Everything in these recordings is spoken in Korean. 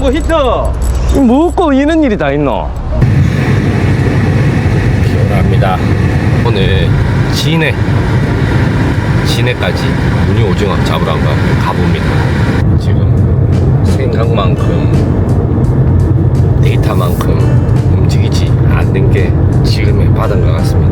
보고 히트. 먹고 이런 일이 다 있노? 기원합니다. 오늘 진해 진해까지 무늬 오징어 잡으러 한번 가봅니다. 지금 생각만큼 데이터만큼 움직이지 않는 게 지금의 바다인 것 같습니다.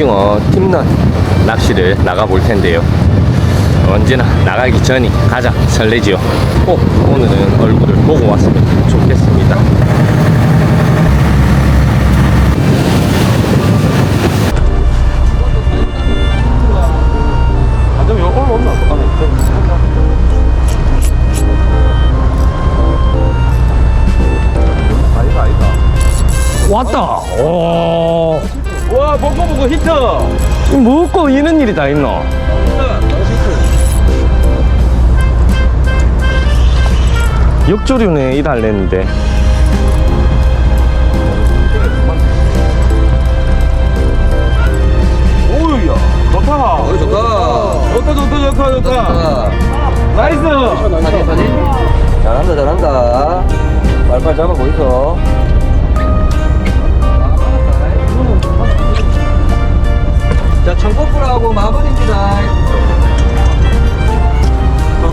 오징어 팀런 낚시를 나가 볼 텐데요. 언제나 나가기 전이 가장 설레지요. 꼭 오늘은 얼굴을 보고 왔으면 좋겠습니다. 히트. 먹고 이런 일이 다 있노? 역조류네 이달랬는데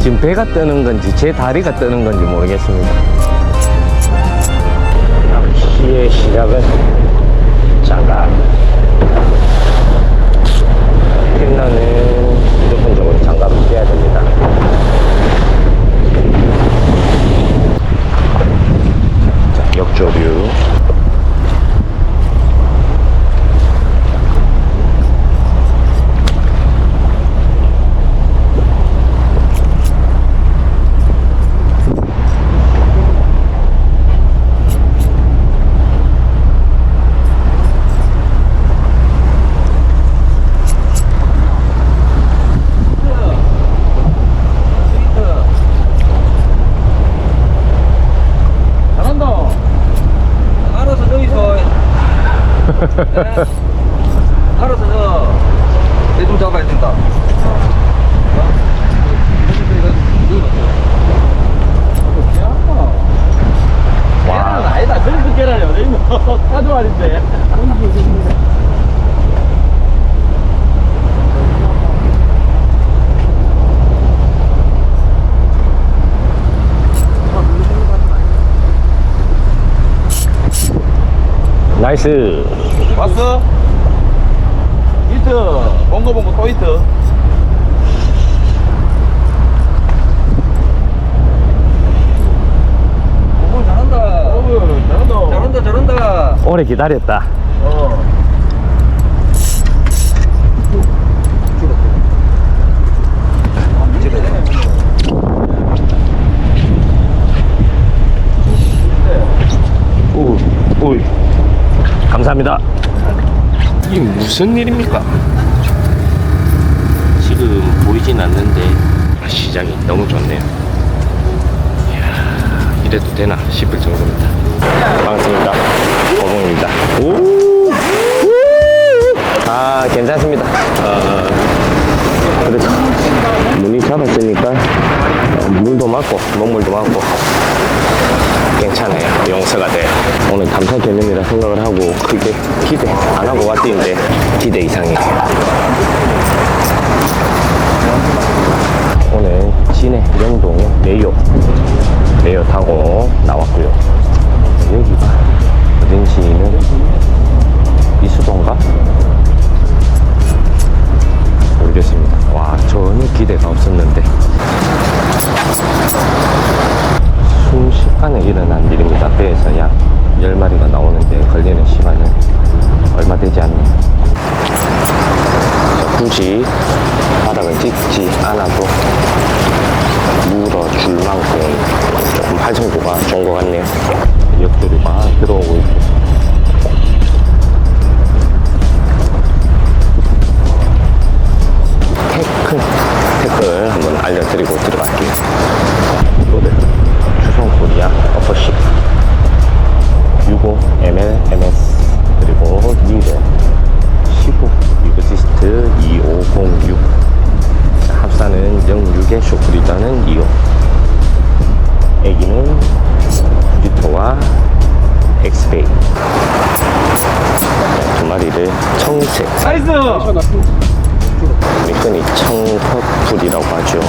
지금 배가 뜨는 건지 제 다리가 뜨는 건지 모르겠습니다. 낚시의 시작은 장갑 끝나는 무조건 적으로 장갑을 껴야 됩니다. 자, 역조류 잘한다. 알아서 저기서. 네. 알아서 저. 내좀 잡아야 된다. 계란 아니다. 저기서 계란이 어디 있노? 아닌데. 나이스 왔어? 히트. 본거 본거 또. 오, 잘한다. 잘한다. 잘한다, 잘한다. 오래 기다렸다 어. 우, 우. 감사합니다. 이게 무슨 일입니까? 지금 보이진 않는데 시장이 너무 좋네요. 이야, 이래도 되나 싶을 정도입니다. 반갑습니다. 어봉입니다. 오! 아, 괜찮습니다. 아, 그래도 문이 잡았으니까 물도 맞고, 먹물도 맞고, 괜찮아요. 용서가 돼요. 오늘 감사 개념이라 생각을 하고 크게 기대 안 하고 왔는데 기대 이상이에요. 오늘 진해 영동 레이오 레이오 타고 나왔고요. 여기가 어딘지는 굳이 바닥을 찍지 않아도 물어줄 만큼 조금 활성도가 좋은 것 같네요. 역도류가 들어오고 있고 마리를 청색 나이스! 밑끈이 청퍼풀이라고 하죠.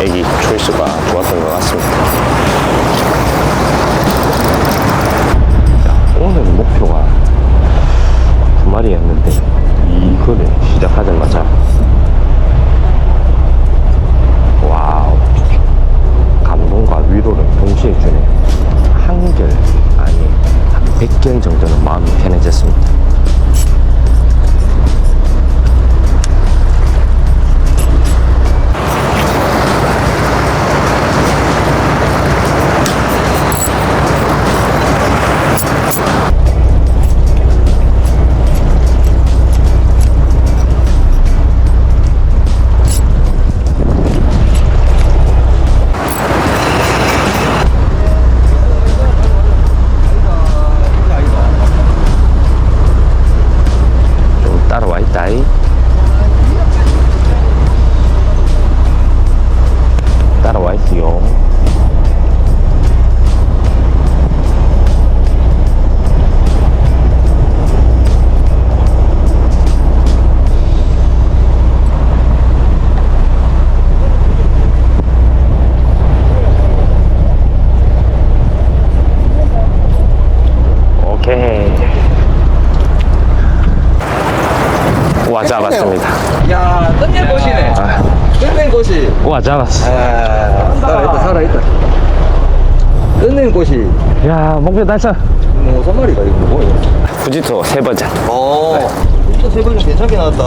애기 초이스가 좋았던 것 같습니다. 자, 오늘 목표가 두 마리였는데 이거를 시작하 좀따 와 잡았어 아, 살아있다, 살아있다. 끝낸 곳이. 야 목표 달성 뭐, 3마리가 이거 뭐야? 후지토 세 버전 어, 진짜 세 번째 괜찮게 나왔다.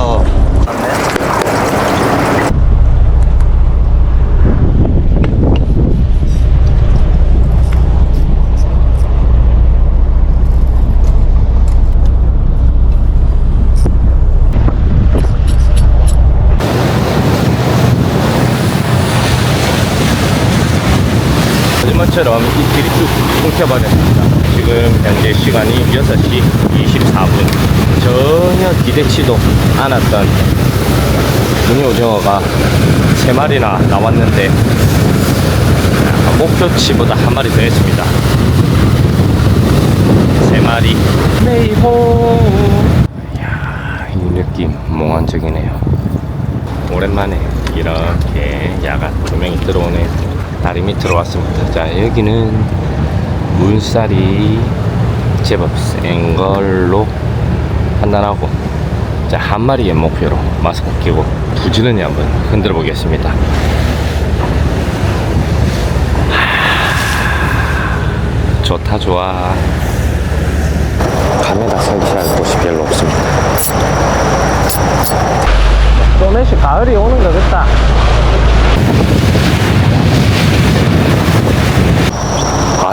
거짓말처럼 이 길이 쭉 끊겨버렸습니다. 지금 현재 시간이 6시 24분. 전혀 기대치도 않았던 문효정어가 세 마리나 나왔는데 목표치보다 한 마리 더 했습니다. 세 마리. 메이호. 이야, 이 느낌 몽환적이네요. 오랜만에 이렇게 야간 조명이 들어오는 다리 밑으로 왔습니다. 자, 여기는 물살이 제법 센 걸로 판단하고 자, 한 마리의 목표로 마스크 끼고 부지런히 한번 흔들어 보겠습니다. 하, 좋다, 좋아. 카메라 설치할 곳이 별로 없습니다. 소매시 가을이 오는 거 같다.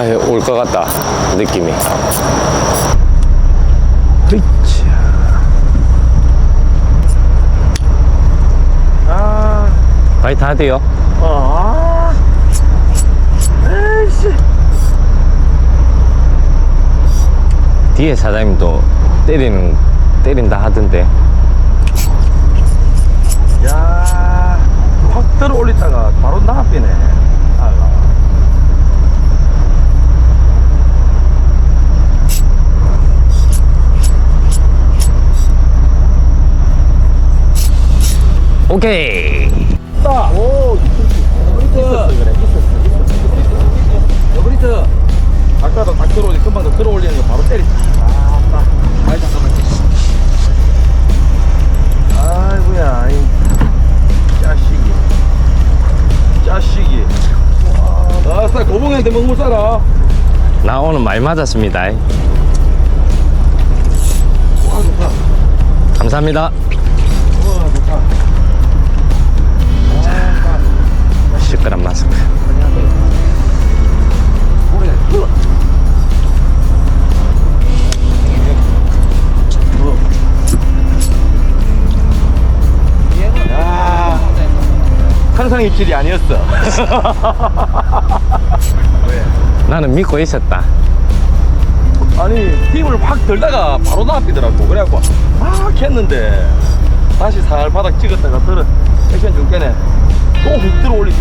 아예 올 것 같다 느낌이. 흐이차. 아, 파이트 하디요. 어, 아. 에이씨. 뒤에 사장님도 때리는 때린다 하던데. 야, 확 들어 올리다가 바로 나비네. 아가. 오케이. 따. 오, 있었어 그래. 여브리트. 아까도 딱 들어오니 금방 더 들어올리는 거 바로 때리자. 아, 따. 아이, 잠깐만. 아이고야, 이. 자식이. 와, 아싸, 고봉한테 먹물 싸라. 나 오늘 많이 맞았습니다. 와, 좋다. 감사합니다. 엉망의 길이 아니었어. 나는 믿고 있었다. 아니 힘을 확 들다가 바로 나왔더라고. 그래갖고 막 했는데 다시 살 바닥 찍었다가 들어 액션 좀 깨네 또 훅 들어 올리지.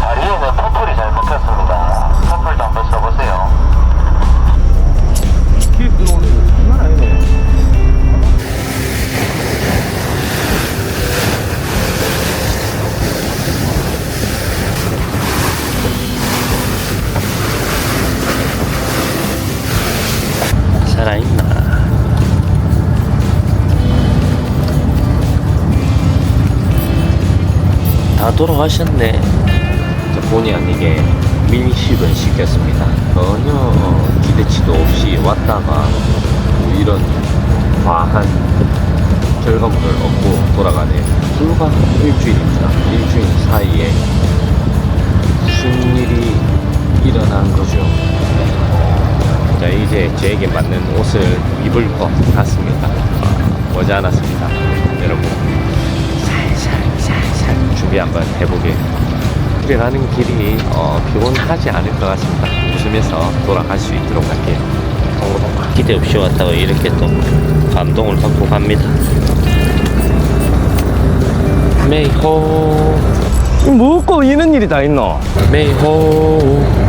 다리에는 퍼플이 잘 먹혔습니다. 퍼플도 한번 써보세요. 휙 들어 올리고 돌아가셨네. 저 본의 아니게 밀식은 시켰습니다. 전혀 기대치도 없이 왔다가 뭐 이런 과한 결과물을 얻고 돌아가는 불과 일주일입니다. 일주일 사이에 무슨 일이 일어난 거죠? 자 이제 저에게 맞는 옷을 입을 것 같습니다. 어, 머지 않았습니다. 여러분 살살 준비 한번 해보게. 집에 가는 길이 어, 피곤하지 않을 것 같습니다. 웃으면서 돌아갈 수 있도록 할게요. 어, 기대 없이 왔다가 이렇게 또 감동을 받고 갑니다. 메이호 먹고 이는 일이 다 있노? 메이호